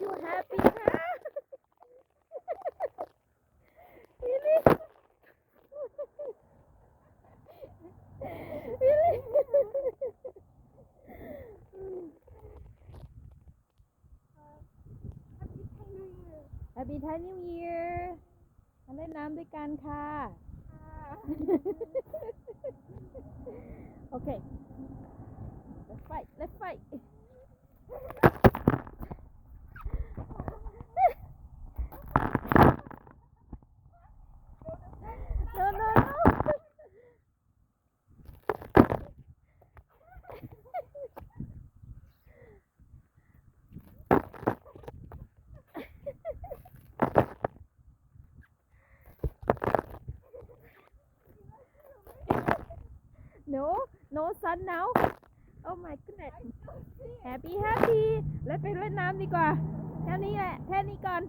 you happy? really? really? Happy Thai New Year มาเล่นน้ำด้วยกันค่ะ okay let's fight let's fight no no sun now oh my goodness happy happy แล้วไปเล่นน้ำดีกว่าแค่นี้แหละแค่นี้ก่อน